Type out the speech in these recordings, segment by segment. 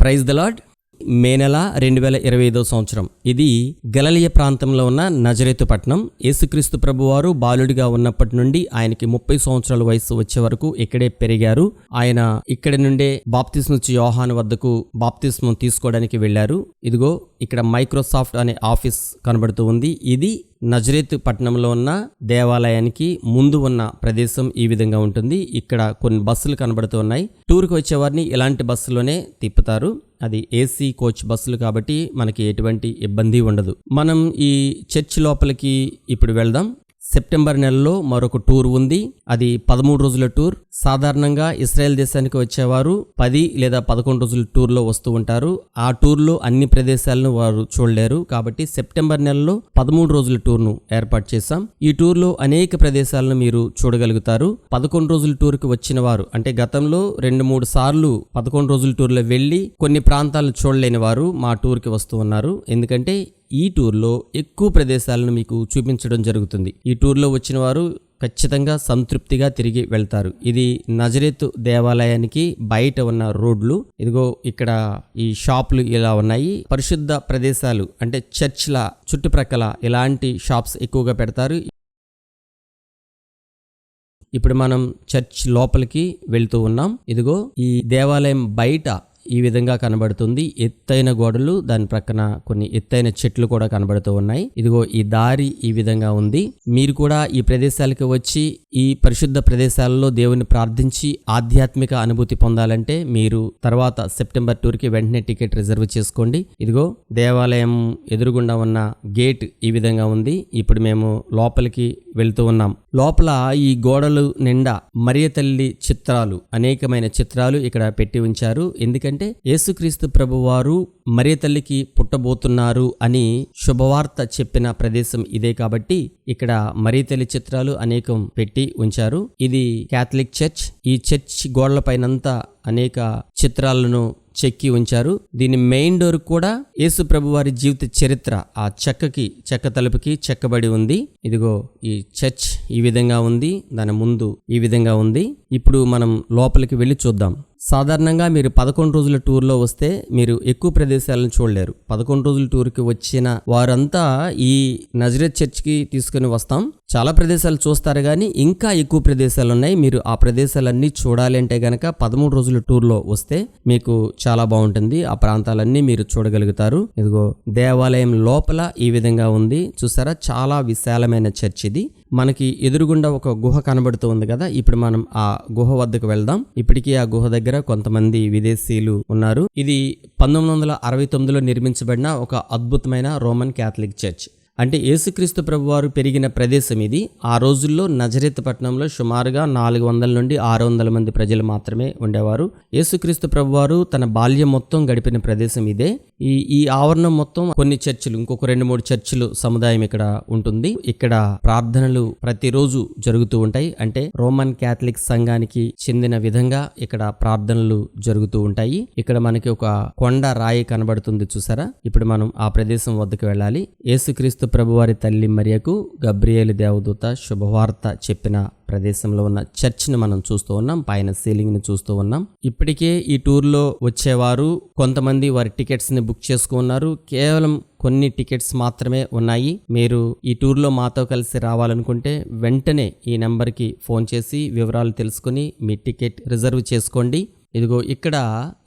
Praise the lord మే నెల రెండు వేల ఇరవై ఐదో సంవత్సరం. ఇది గలలియ ప్రాంతంలో ఉన్న నజరేతు పట్టణం. యేసుక్రీస్తు ప్రభువారు బాలుడిగా ఉన్నప్పటి నుండి ఆయనకి ముప్పై సంవత్సరాల వయసు వచ్చే వరకు ఇక్కడే పెరిగారు. ఆయన ఇక్కడ నుండే బాప్తిస్మ ఇచ్చే యోహాను వద్దకు బాప్తిస్మం తీసుకోవడానికి వెళ్ళారు. ఇదిగో ఇక్కడ మైక్రోసాఫ్ట్ అనే ఆఫీస్ కనబడుతూ ఉంది. ఇది నజరేత్ పట్టణంలో ఉన్న దేవాలయానికి ముందు ఉన్న ప్రదేశం ఈ విధంగా ఉంటుంది. ఇక్కడ కొన్ని బస్సులు కనబడుతూ ఉన్నాయి. టూర్కి వచ్చేవారిని ఇలాంటి బస్సులోనే తిప్పుతారు. అది ఏసీ కోచ్ బస్సులు కాబట్టి మనకి ఎటువంటి ఇబ్బంది ఉండదు. మనం ఈ చర్చ్ లోపలికి ఇప్పుడు వెళ్దాం. సెప్టెంబర్ నెలలో మరొక టూర్ ఉంది. అది పదమూడు రోజుల టూర్. సాధారణంగా ఇస్రాయెల్ దేశానికి వచ్చేవారు పది లేదా పదకొండు రోజుల టూర్లో వస్తూ ఉంటారు. ఆ టూర్లో అన్ని ప్రదేశాలను వారు చూడలేరు. కాబట్టి సెప్టెంబర్ నెలలో పదమూడు రోజుల టూర్ను ఏర్పాటు చేశాం. ఈ టూర్లో అనేక ప్రదేశాలను మీరు చూడగలుగుతారు. పదకొండు రోజుల టూర్కి వచ్చిన వారు అంటే గతంలో రెండు మూడు సార్లు పదకొండు రోజుల టూర్లో వెళ్ళి కొన్ని ప్రాంతాలు చూడలేని వారు మా టూర్కి వస్తూ ఉన్నారు. ఎందుకంటే ఈ టూర్లో ఎక్కువ ప్రదేశాలను మీకు చూపించడం జరుగుతుంది. ఈ టూర్లో వచ్చిన వారు ఖచ్చితంగా సంతృప్తిగా తిరిగి వెళ్తారు. ఇది నజరేత్ దేవాలయానికి బయట ఉన్న రోడ్లు. ఇదిగో ఇక్కడ ఈ షాపులు ఇలా ఉన్నాయి. పరిశుద్ధ ప్రదేశాలు అంటే చర్చ్ల చుట్టుప్రక్కల ఇలాంటి షాప్స్ ఎక్కువగా పెడతారు. ఇప్పుడు మనం చర్చ్ లోపలికి వెళ్తూ ఉన్నాం. ఇదిగో ఈ దేవాలయం బయట ఈ విధంగా కనబడుతుంది. ఎత్తైన గోడలు దాని ప్రక్కన కొన్ని ఎత్తైన చెట్లు కూడా కనబడుతూ ఉన్నాయి. ఇదిగో ఈ దారి ఈ విధంగా ఉంది. మీరు కూడా ఈ ప్రదేశాలకు వచ్చి ఈ పరిశుద్ధ ప్రదేశాలలో దేవుని ప్రార్థించి ఆధ్యాత్మిక అనుభూతి పొందాలంటే మీరు తర్వాత సెప్టెంబర్ టూర్కి వెంటనే టికెట్ రిజర్వ్ చేసుకోండి. ఇదిగో దేవాలయం ఎదురుగుండా ఉన్న గేట్ ఈ విధంగా ఉంది. ఇప్పుడు మేము లోపలికి వెళ్తూ ఉన్నాం. లోపల ఈ గోడలు నిండా మరియ తల్లి చిత్రాలు అనేకమైన చిత్రాలు ఇక్కడ పెట్టి ఉంచారు. ఎందుకంటే యేసుక్రీస్తు ప్రభువారు మరే తల్లికి పుట్టబోతున్నారు అని శుభవార్త చెప్పిన ప్రదేశం ఇదే కాబట్టి ఇక్కడ మరియ తల్లి చిత్రాలు అనేకం పెట్టి ఉంచారు. ఇది కేథలిక్ చర్చ్. ఈ చర్చ్ గోడలపైనంతా అనేక చిత్రాలను చెక్కి ఉంచారు. దీని మెయిన్ డోర్ కూడా యేసు ప్రభు వారి జీవిత చరిత్ర. ఆ చెక్కకి చెక్క తలుపుకి చెక్కబడి ఉంది. ఇదిగో ఈ చర్చ్ ఈ విధంగా ఉంది. దాని ముందు ఈ విధంగా ఉంది. ఇప్పుడు మనం లోపలికి వెళ్ళి చూద్దాం. సాధారణంగా మీరు పదకొండు రోజుల టూర్లో వస్తే మీరు ఎక్కువ ప్రదేశాలను చూడలేరు. పదకొండు రోజుల టూర్కి వచ్చిన వారంతా ఈ నజరత్ చర్చ్కి తీసుకుని వస్తాం. చాలా ప్రదేశాలు చూస్తారు కానీ ఇంకా ఎక్కువ ప్రదేశాలు ఉన్నాయి. మీరు ఆ ప్రదేశాలన్నీ చూడాలి అంటే గనక పదమూడు రోజుల టూర్లో వస్తే మీకు చాలా బాగుంటుంది. ఆ ప్రాంతాలన్నీ మీరు చూడగలుగుతారు. ఇదిగో దేవాలయం లోపల ఈ విధంగా ఉంది. చూసారా? చాలా విశాలమైన చర్చ్ ఇది. మనకి ఎదురుగుండా ఒక గుహ కనబడుతూ ఉంది కదా? ఇప్పుడు మనం ఆ గుహ వద్దకు వెళ్దాం. ఇప్పటికీ ఆ గుహ దగ్గర కొంతమంది విదేశీయులు ఉన్నారు. ఇది పంతొమ్మిది వందల అరవై తొమ్మిదిలో నిర్మించబడిన ఒక అద్భుతమైన రోమన్ క్యాథలిక్ చర్చ్. అంటే యేసుక్రీస్తు ప్రభువారు పెరిగిన ప్రదేశం ఇది. ఆ రోజుల్లో నజరేత్ పట్టణంలో సుమారుగా నాలుగు వందల నుండి ఆరు వందల మంది ప్రజలు మాత్రమే ఉండేవారు. యేసుక్రీస్తు ప్రభువారు తన బాల్యం మొత్తం గడిపిన ప్రదేశం ఇదే. ఈ ఈ ఆవరణం మొత్తం కొన్ని చర్చిలు ఇంకొక రెండు మూడు చర్చిలు సముదాయం ఇక్కడ ఉంటుంది. ఇక్కడ ప్రార్థనలు ప్రతిరోజు జరుగుతూ ఉంటాయి. అంటే రోమన్ క్యాథలిక్ సంఘానికి చెందిన విధంగా ఇక్కడ ప్రార్థనలు జరుగుతూ ఉంటాయి. ఇక్కడ మనకి ఒక కొండ రాయి కనబడుతుంది చూసారా? ఇప్పుడు మనం ఆ ప్రదేశం వద్దకు వెళ్ళాలి. యేసుక్రీస్తు ప్రభువారి తల్లి మరియకు గబ్రియేలు దేవదూత శుభవార్త చెప్పిన ప్రదేశంలో ఉన్న చర్చ్ని మనం చూస్తూ ఉన్నాం పైన సీలింగ్ని చూస్తూ ఉన్నాం. ఇప్పటికే ఈ టూర్లో వచ్చేవారు కొంతమంది వారి టికెట్స్ని బుక్ చేసుకున్నారు. కేవలం కొన్ని టికెట్స్ మాత్రమే ఉన్నాయి. మీరు ఈ టూర్లో మాతో కలిసి రావాలనుకుంటే వెంటనే ఈ నెంబర్కి ఫోన్ చేసి వివరాలు తెలుసుకుని మీ టికెట్ రిజర్వ్ చేసుకోండి. ఇదిగో ఇక్కడ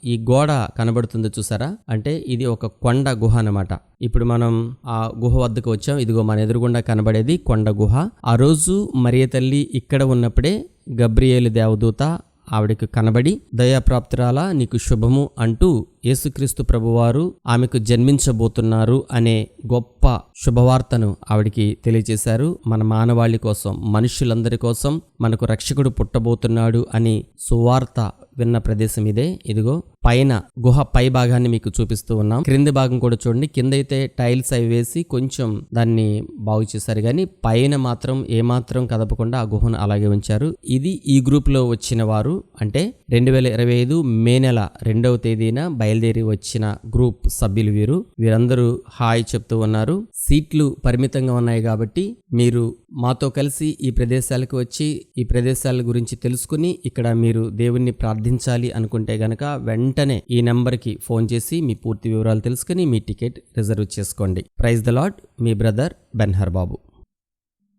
ఈ గోడ కనబడుతుంది చూసారా? అంటే ఇది ఒక కొండ గుహ అనమాట ఇప్పుడు మనం ఆ గుహ వద్దకు వచ్చాం. ఇదిగో మన ఎదురుగుండా కనబడేది కొండ గుహ. ఆ రోజు మరియ తల్లి ఇక్కడ ఉన్నప్పుడే గబ్రియేలు దేవదూత ఆవిడకు కనబడి దయాప్రాప్తిరాల నీకు శుభము అంటూ యేసుక్రీస్తు ప్రభువారు ఆమెకు జన్మించబోతున్నారు అనే గొప్ప శుభవార్తను ఆవిడికి తెలియజేశారు. మన మానవాళి కోసం మనుషులందరి కోసం మనకు రక్షకుడు పుట్టబోతున్నాడు అని సువార్త విన్న ప్రదేశం ఇదే. ఇదిగో పైన గుహ పై భాగాన్ని మీకు చూపిస్తూ ఉన్నాం. క్రింది భాగం కూడా చూడండి. కింద అయితే టైల్స్ అవి వేసి కొంచెం దాన్ని బాగు చేశారు. కానీ పైన మాత్రం ఏమాత్రం కదపకుండా ఆ గుహను అలాగే ఉంచారు. ఇది ఈ గ్రూప్లో వచ్చిన వారు అంటే రెండు వేల ఇరవై ఐదు మే నెల రెండవ తేదీన బయలుదేరి వచ్చిన గ్రూప్ సభ్యులు వీరు. వీరందరూ హాయ్ చెప్తూ ఉన్నారు. సీట్లు పరిమితంగా ఉన్నాయి కాబట్టి మీరు మాతో కలిసి ఈ ప్రదేశాలకు వచ్చి ఈ ప్రదేశాల గురించి తెలుసుకుని ఇక్కడ మీరు దేవుణ్ణి ప్రార్థించాలి అనుకుంటే గనక వెంటనే ఈ నెంబర్కి ఫోన్ చేసి మీ పూర్తి వివరాలు తెలుసుకుని మీ టికెట్ రిజర్వ్ చేసుకోండి. ప్రైజ్ ద లాడ్ మీ బ్రదర్ బెన్హర్ బాబు